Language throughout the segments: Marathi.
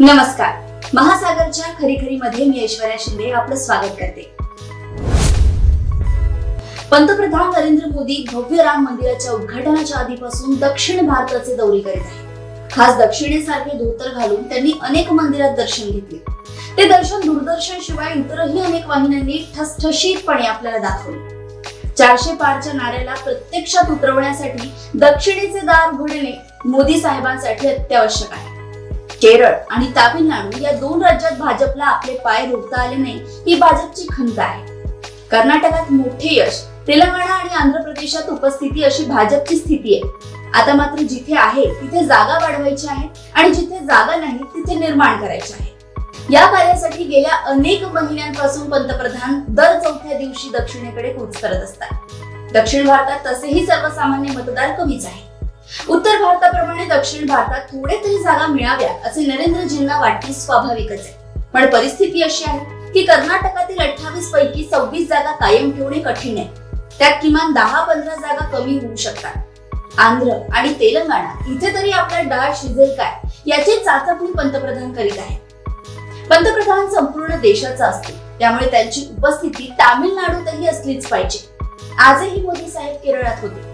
नमस्कार. महासागरच्या खरी मध्ये मी ऐश्वर्या शिंदे आपलं स्वागत करते. पंतप्रधान नरेंद्र मोदी भव्य राम मंदिराच्या उद्घाटनाच्या आधीपासून दक्षिण भारताचे दौरे करीत आहेत. खास दक्षिणेसारखे धोतर घालून त्यांनी अनेक मंदिरात दर्शन घेतले. ते दर्शन दूरदर्शन शिवाय इतरही अनेक वाहिन्यांनी ठसठशीतपणे आपल्याला दाखवले. चारशे पारच्या नाऱ्याला प्रत्यक्षात उतरवण्यासाठी दक्षिणेचे दार उघडणे मोदी साहेबांसाठी अत्यावश्यक आहे. केरळ. आणि तामिळनाडू या दोन राज्यात भाजपला आपले पाय रोखता आले नाही ही भाजपची खंत आहे. कर्नाटकात मोठे यश तेलंगणा आणि आंध्र प्रदेशात उपस्थिती अशी भाजपची स्थिती आहे. आता मात्र जिथे आहे तिथे जागा वाढवायची आहे आणि जिथे जागा नाही तिथे निर्माण करायची आहे. या कार्यासाठी गेल्या अनेक महिन्यांपासून पंतप्रधान दर चौथ्या दिवशी दक्षिणेकडे कूच करत असतात. दक्षिण भारतात तसेही सर्वसामान्य मतदार कमीच आहे उत्तर भारताप्रमाणे दक्षिण भारतात थोडे तरी जागा मिळाव्या असे नरेंद्रजींना वाटणे स्वाभाविकच आहे. पण परिस्थिती अशी आहे की कर्नाटकातील अठ्ठावीस पैकी सव्वीस जागा कायम ठेवणे कठीण आहे. त्यात किमान दहा पंधरा जागा कमी होऊ शकतात. आंध्र आणि तेलंगणा इथे तरी आपला डाळ शिजेल काय याची चाचपणी पंतप्रधान करीत आहे पंतप्रधान संपूर्ण देशाचा असतो त्यामुळे त्यांची उपस्थिती तामिळनाडूतही असलीच पाहिजे. आजही मोदी साहेब केरळात होते.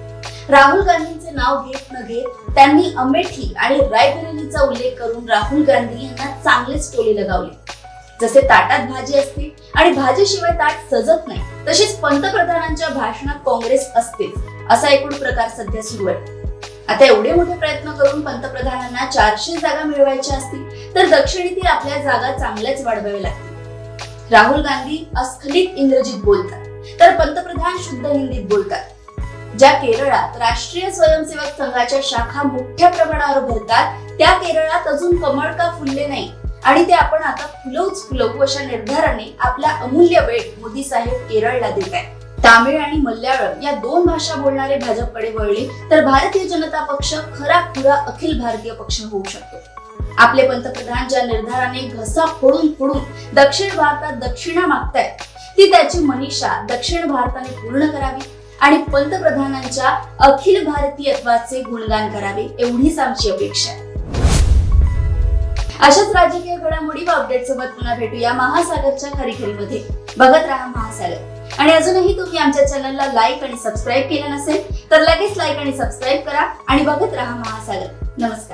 राहुल गांधी नाव घेत न घेत त्यांनी अमेठी आणि रायबरेलीचा उल्लेख करून राहुल गांधी यांना चांगलेच टोले लगावले. जसे ताटात भाजी असते आणि भाजीशिवाय ताट सजत नाही तशीच पंतप्रधानांच्या भाषणात काँग्रेस असतेच असा एकूण प्रकार सध्या सुरू आहे. आता एवढे मोठे प्रयत्न करून पंतप्रधानांना चारशे जागा मिळवायच्या असतील तर दक्षिणेतील आपल्या जागा चांगल्याच वाढवाव्या लागतील. राहुल गांधी अस्खलित इंग्रजीत बोलतात तर पंतप्रधान शुद्ध हिंदीत बोलतात. ज्या केरळात राष्ट्रीय स्वयंसेवक संघाच्या शाखा मोठ्या प्रमाणावर भरतात त्या केरळात अजून कमळ का फुलले नाही? आणि ते आपण आता फुलवूच फुलवू अशा निर्धाराने आपला अमूल्य वेळ मोदी साहेब केरळला देत आहेत. तामिळ आणि मल्याळम या दोन भाषा बोलणारे भाजपकडे वळले तर भारतीय जनता पक्ष खरा खुरा अखिल भारतीय पक्ष होऊ शकतो. आपले पंतप्रधान ज्या निर्धाराने घसा फोडून फोडून दक्षिण भारतात दक्षिणा मागतायत ती त्याची मनीषा दक्षिण भारताने पूर्ण करावी. आणि पंतप्रधानांच्या अखिल भारतीयत्वाचे गुणगान करावे एवढीच आमची अपेक्षा आहे. अशाच राजकीय घडामोडी व अपडेट सोबत पुन्हा भेटूया महासागरच्या खरीखरीमध्ये बघत राहा महासागर. आणि अजूनही तुम्ही आमच्या चॅनलला लाईक आणि सबस्क्राईब केलं नसेल तर लगेच लाईक आणि सबस्क्राईब करा आणि बघत राहा महासागर. नमस्कार.